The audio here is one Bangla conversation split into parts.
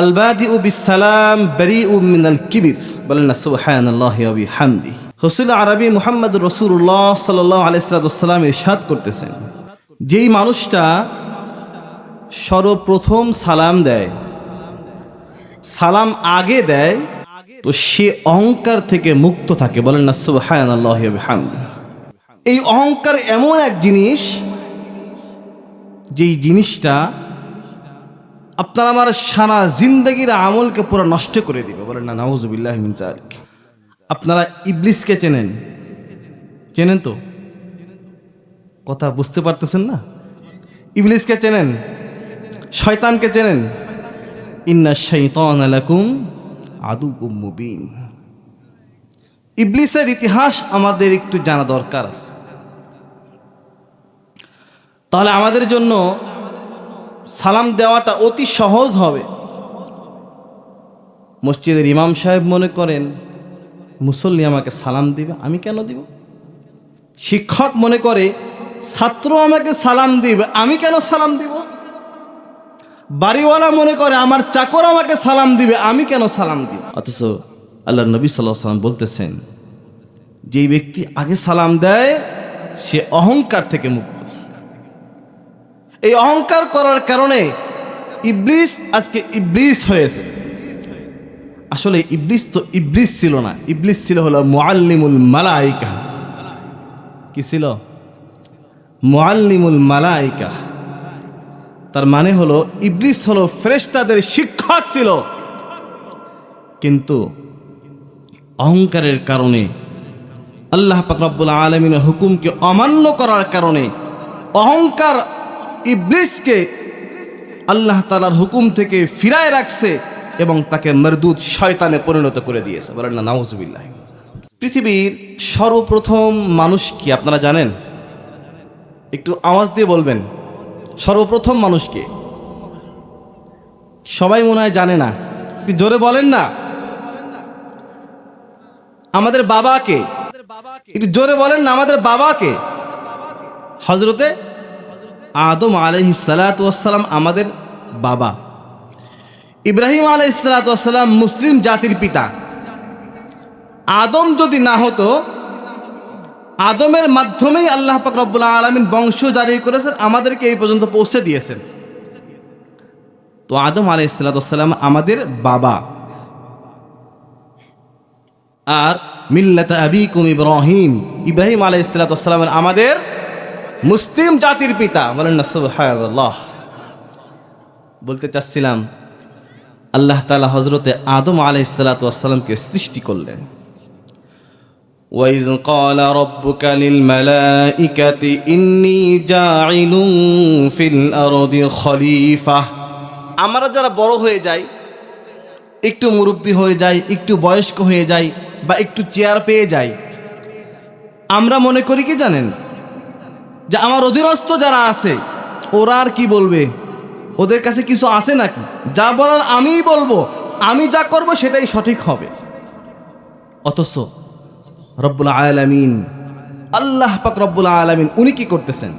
আলবাদি উ বিসালাম বরি উ মিনাল কিবির বলেন না সুবহান আল্লাহ হামদি রসুল আরবি মুহাম্মদ রসুল্লাহ সাল্লাহ আলাইসালাম ইরশাদ করতেছেন। যেই মানুষটা সর্বপ্রথম সালাম দেয়, সালাম আগে দেয়, তো সে অহংকার থেকে মুক্ত থাকে। বলেন না সুবহান আল্লাহ হামদি এই অহংকার এমন এক জিনিস, যেই জিনিসটা আপনার আমার সারা জিন্দগির আমলকে পুরো নষ্ট করে দিবে। বলেন না নাউজুবিল্লাহ মিন জালিক আপনারা ইবলিসকে চেনেন? চেনেন তো? কথা বুঝতে পারতেছেন না? ইবলিসকে চেনেন? শয়তানকে চেনেন? ইন্না শৈতান আলাকুম আদু মুবিন। ইবলিসের ইতিহাস আমাদের একটু জানা দরকার আছে। তাহলে আমাদের জন্য সালাম দেওয়াটা অতি সহজ হবে। মসজিদের ইমাম সাহেব মনে করেন, মুসল্লি আমাকে সালাম দিবে, আমি কেন দিব? শিক্ষক মনে করে, ছাত্র আমাকে সালাম দিবে, আমি কেন সালাম দিব? বাড়িওয়ালা মনে করে, আমার চাকর আমাকে সালাম দিবে, আমি কেন সালাম দিব? অথচ আল্লাহ নবী সাল্লাহ সাল্লাম বলতেছেন, যেই ব্যক্তি আগে সালাম দেয়, সে অহংকার থেকে মুক্ত। এই অহংকার করার কারণে ইবলিস আজকে ইবলিস হয়েছে। আসলে ইবলিস তো ইবলিস ছিল না। ইবলিস ছিল হলো মুআল্লিমুল মালাইকা। কি ছিল? মুআল্লিমুল মালাইকা। তার মানে হলো ইবলিস হলো ফেরেশতাদের শিক্ষক ছিল। কিন্তু অহংকারের কারণে, আল্লাহ পাক রব্বুল আলমিনের হুকুমকে অমান্য করার কারণে, অহংকার ইবলিসকে আল্লাহ তালার হুকুম থেকে ফিরায় রাখছে এবং তাকে মরদুদ শয়তানে পরিণত করে দিয়েছে। বলেন না নাউজুবিল্লাহ পৃথিবীর সর্বপ্রথম মানুষ কি, আপনারা জানেন? একটু আওয়াজ দিয়ে বলবেন। সর্বপ্রথম মানুষকে সবাই মনে হয় জানে না। একটু জোরে বলেন না। আমাদের বাবাকে একটু জোরে বলেন না, আমাদের বাবাকে হজরতে আদম আলহি সালাতাম আমাদের বাবা। ইব্রাহিম আলহি সালাতাম মুসলিম জাতির পিতা। আদম যদি না হতো, আদমের মাধ্যমেই আল্লাহ পাক আলমিন বংশ জারি করেছেন, আমাদেরকে এই পর্যন্ত পৌঁছে দিয়েছেন। তো আদম আলহ সালাতাম আমাদের বাবা। আর মিল্লাত আবিকুম ইব্রাহিম। ইব্রাহিম আলহ সালাতামের আমাদের মুসলিম জাতির পিতা বলেন না সুবহানাল্লাহ বলতে চাচ্ছিলাম আল্লাহ তালা হজরতে আদম আলাইসালাতামকে সৃষ্টি করলেন وإذ قال ربك للملائكة إني جاعل في الأرض خليفة আমরা যারা বড় হয়ে যাই একটু মুরব্বী হয়ে যাই একটু বয়স্ক হয়ে যাই বা একটু চেয়ার পেয়ে যাই আমরা মনে করি কি জানেন যে আমার অধীনস্থ যারা আছে, ওরা আর কি বলবে? ওদের কাছে কিছু আছে নাকি? যা বলার আমিই বলব, আমি যা করব সেটাই সঠিক হবে। অথচ রব্বুল আলামিন, আল্লাহ পাক রব্বুল আলামিন উনি কি করতেছেন?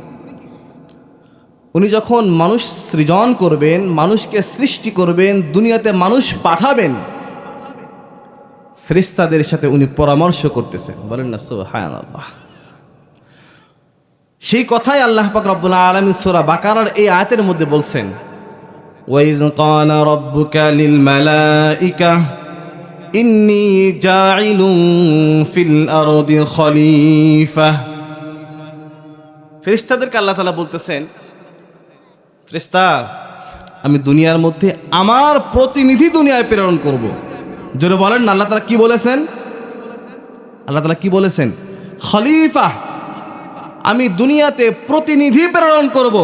উনি যখন মানুষ সৃজন করবেন, মানুষকে সৃষ্টি করবেন, দুনিয়াতে মানুষ পাঠাবেন ফেরিস্তাদের সাথে উনি পরামর্শ করতেছেন। বলেন না, সুবহানাল্লাহ। সেই কথাই আল্লাহ পাক রব্বুল আলামিন সূরা বাকারার এই আয়াতের মধ্যে বলছেন, ওয়াইজ লিল মালাইকা, ইন্নী জাইলুন ফিল আরদি খলিফা। ফেরেশতাদেরকে আল্লাহ তাআলা বলতেছেন, ফেরেশতা, আমি দুনিয়ার মধ্যে আমার প্রতিনিধি দুনিয়ায় প্রেরণ করব। জোরে বলেন আল্লাহ তাআলা কি বলেছেন? আল্লাহ তাআলা কি বলেছেন? খলিফা। আমি দুনিয়াতে প্রতিনিধি প্রেরণ করব।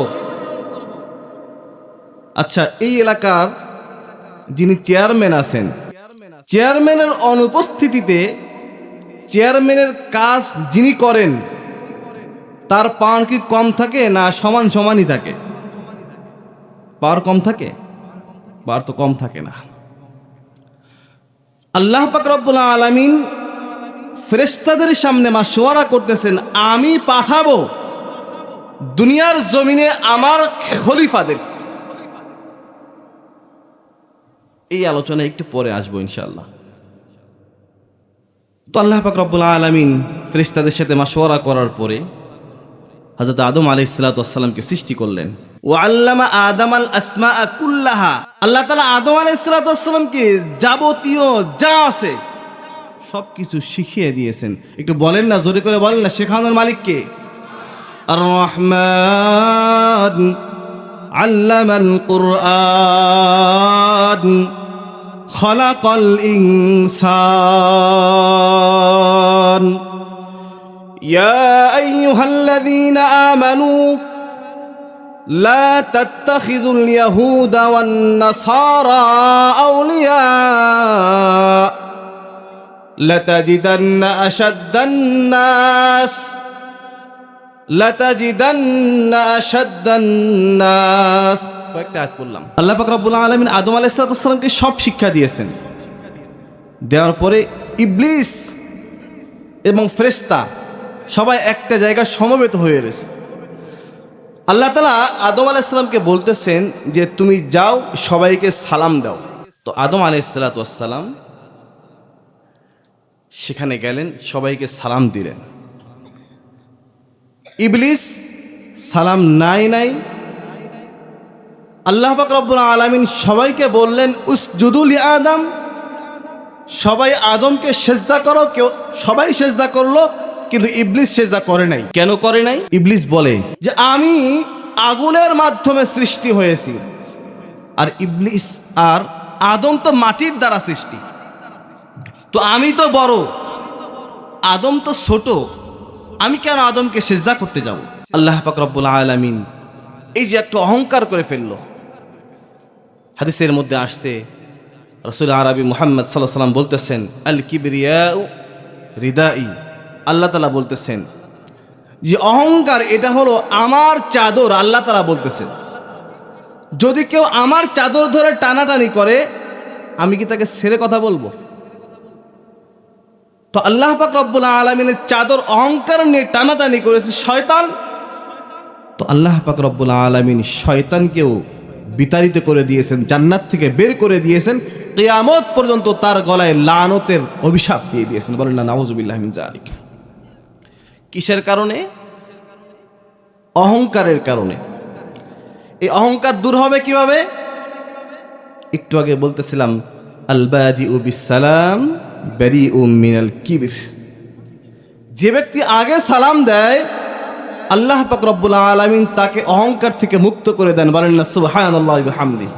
আচ্ছা এই এলাকার যিনি চেয়ারম্যান আছেন, চেয়ারম্যানের অনুপস্থিতিতে চেয়ারম্যানের কাজ যিনি করেন, তার পাওয়ার কি কম থাকে না সমান সমানই থাকে? পাওয়ার কম থাকে? পাওয়ার তো কম থাকে না। আল্লাহ পাক রব্বুল আলামিন ফেরেস্তাদের সামনে মাসোয়ারা করতেছেন আমি পাঠাবো দুনিয়ার জমিনে আমার খলিফাদের। এই আলোচনা একটু পরে আসব ইনশাআল্লাহ। তো আল্লাহ পাক রব্বুল আলমিন ফেরিস্তাদের সাথে মাসোয়ারা করার পরে হজরত আদম আলি সালাতামকে সৃষ্টি করলেন। ও আল্লামা আদম আল আসমা আল্লাহ তালা আদম আলি সালাতামকে যাবতীয় যা আছে সব কিছু শিখিয়ে দিয়েছেন একটু বলেন না জোরে করে বলেন না শেখানোর মালিককে আর রহমান علم القرآن خلق الإنسان يا أيها الذين آمنوا لا تتخذوا اليهود والنصارى أولياء لتجدن أشد الناس লাতাজিদান্না আশাদ্দান্নাস কয়েকটা আয়াত পড়লাম আল্লাহ পাক রব্বুল আলামিন আদম আলাইহিস সালামকে সব শিক্ষা দিয়েছেন দেওয়ার পরে ইবলিস এবং ফেরেশতা সবাই একটা জায়গায় সমবেত হয়ে রয়েছে আল্লাহ তালা আদম আলাইসাল্লামকে বলতেছেন যে তুমি যাও সবাইকে সালাম দাও তো আদম আলাইসালাম সেখানে গেলেন সবাইকে সালাম দিলেন। ইবলিস সালাম নাই নাই। আল্লাহ রব্বুল আলামিন সবাইকে বললেন উস জুদুল আদম। সবাই আদমকে সেজদা করো কেউ সবাই সেজদা করল কিন্তু ইবলিস সেজদা করে নাই। কেন করে নাই? ইবলিস বলে যে আমি আগুনের মাধ্যমে সৃষ্টি হয়েছি। আর ইবলিস আর আদম তো মাটির দ্বারা সৃষ্টি। তো আমি তো বড়। আদম তো ছোট। আমি কেন আদমকে সেজদা করতে যাব? আল্লাহ পাক রব্বুল আলামিন এই যে একটু অহংকার করে ফেলল। হাদিসের মধ্যে আসতে রসুল আরবি মুহাম্মদ সাল্লাহ সাল্লাম বলতেছেন আল কিবরিয়া হৃদাই আল্লাহ তালা বলতেছেন, যে অহংকার এটা হলো আমার চাদর। আল্লাহ তালা বলতেছেন, যদি কেউ আমার চাদর ধরে টানাটানি করে, আমি কি তাকে ছেড়ে কথা বলব? তো আল্লাহ পাক রব্বুল আলমিনের চাদর অহংকার নিয়ে টানাটানি করেছে শয়তান। তো আল্লাহ পাক রব্বুল আলমিন শয়তানকেও বিতাড়িত করে দিয়েছেন, জান্নাত থেকে বের করে দিয়েছেন। কেয়ামত পর্যন্ত তার গলায় লানতের অভিশাপ দিয়ে দিয়েছেন। বলেন না নওয়াজুবিল্লাহ মিন জালিক কিসের কারণে? অহংকারের কারণে। এই অহংকার দূর হবে কীভাবে? একটু আগে বলতেছিলাম আলবাদি উ বেরি ও মিনাল কিবির যে ব্যক্তি আগে সালাম দেয়, আল্লাহ পাক রব্বুল আলমিন তাকে অহংকার থেকে মুক্ত করে দেন। বলেন না সুবাহ বিহামদিহি।